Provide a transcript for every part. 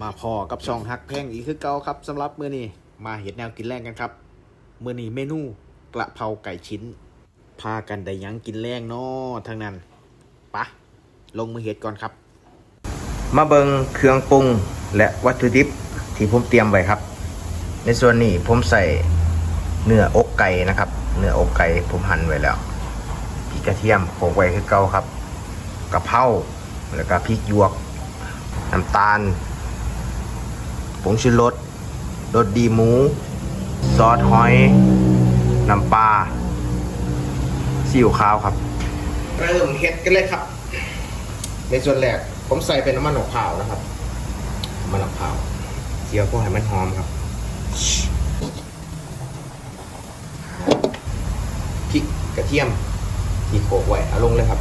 มาพอกับช่องฮักแพงอีกคือเก่าครับสำหรับมื้อนี้มาเห็ดแนวกินแรงกันครับมื้อนี้เมนูกระเพราไก่ชิ้น พากันได้ยังกินแรงเนาะทั้งนั้นปะลงมือเห็ดก่อนครับ มาเบิงเครื่องปรุงและวัตถุดิบที่ผมเตรียมไว้ครับ ในส่วนนี้ผมใส่เนื้ออกไก่นะครับ เนื้ออกไก่ผมหั่นไว้แล้วพริกกระเทียมโขกไว้คือเก่าครับกะเพราแล้วก็พริกหยวกน้ำตาล ผงชูรสรสดีหมู ซอสหอย น้ำปลาซีอิ๊วขาวครับ เริ่มเฮ็ดกันเลยครับ ในส่วนแรกผมใส่เป็นน้ำมันมะพร้าวนะครับน้ำมันมะพร้าวเจียวก็ให้มันหอมครับพริกกระเทียมที่โขลกไว้เอาลงเลยครับ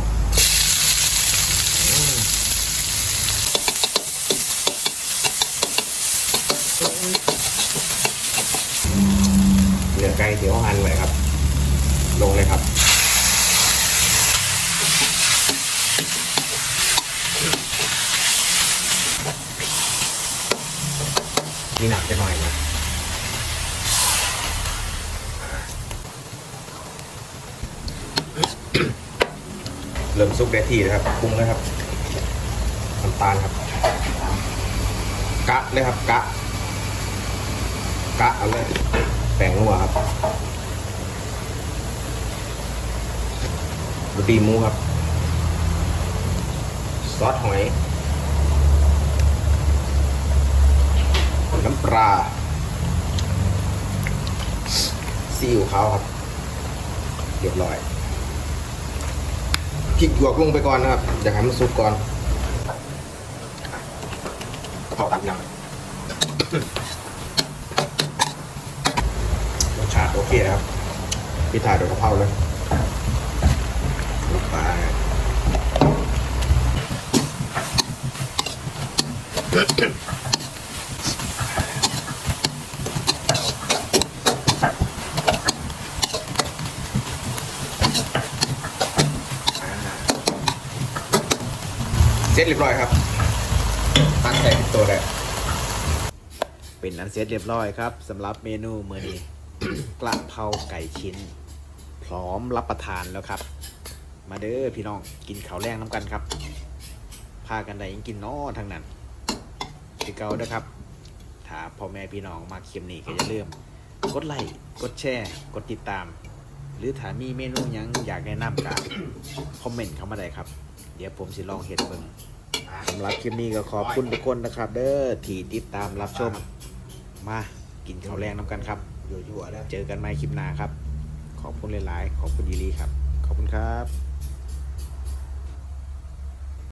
เนื้อไก่ที่เขาหั่นไว้ครับ ลงเลยครับมีหนักจะหน่อยนะเริ่มซุกได้ที่นะครับปรุงเลยครับน้ำตาลครับ กะเลยครับกะ กะเอาเลยแป้งนัวครับโรตีหมูครับ ซอสหอย น้ำปลาซีอิ๊วขาวครับ เรียบร้อยพริกหยวกลงไปก่อนนะครับอยากให้มันสุกก่อนกะเพราตับหนังรสชาติ โอเคนะครับพี่ถ่ายโดยกระเพราเลยลงไปเสร็จเรียบร้อยครับ ตั้งใจตัวได้เป็นอันเสร็จเรียบร้อยครับสำหรับเมนูมื้อนี้ กระเพราไก่ชิ้น พร้อมรับประทานแล้วครับ มาเด้อพี่น้องกินข้าวแรงน้ำกันครับพากันได้ยังกินน้อทั้งนั้นคือเก่าเด้ครับถ้าพ่อแม่พี่น้องมาเค็มนี่ก็อย่าลืมกดไลค์กดแชร์กดติดตาม หรือถ้ามีเมนูยังอยากแนะนำก็คอมเมนต์เข้ามาได้ครับ เดี๋ยวผมสิลองเฮ็ดเบิ่งสำหรับคลิปนี้ก็ขอบคุณทุกคนนะครับ เด้อที่ติดตามรับชม มากินข้าวแรงน้ำกันครับ ยั่วๆแล้ว เจอกันใหม่คลิปหน้าครับ ขอบคุณหลายๆ ขอบคุณยีรีครับ ขอบคุณครับ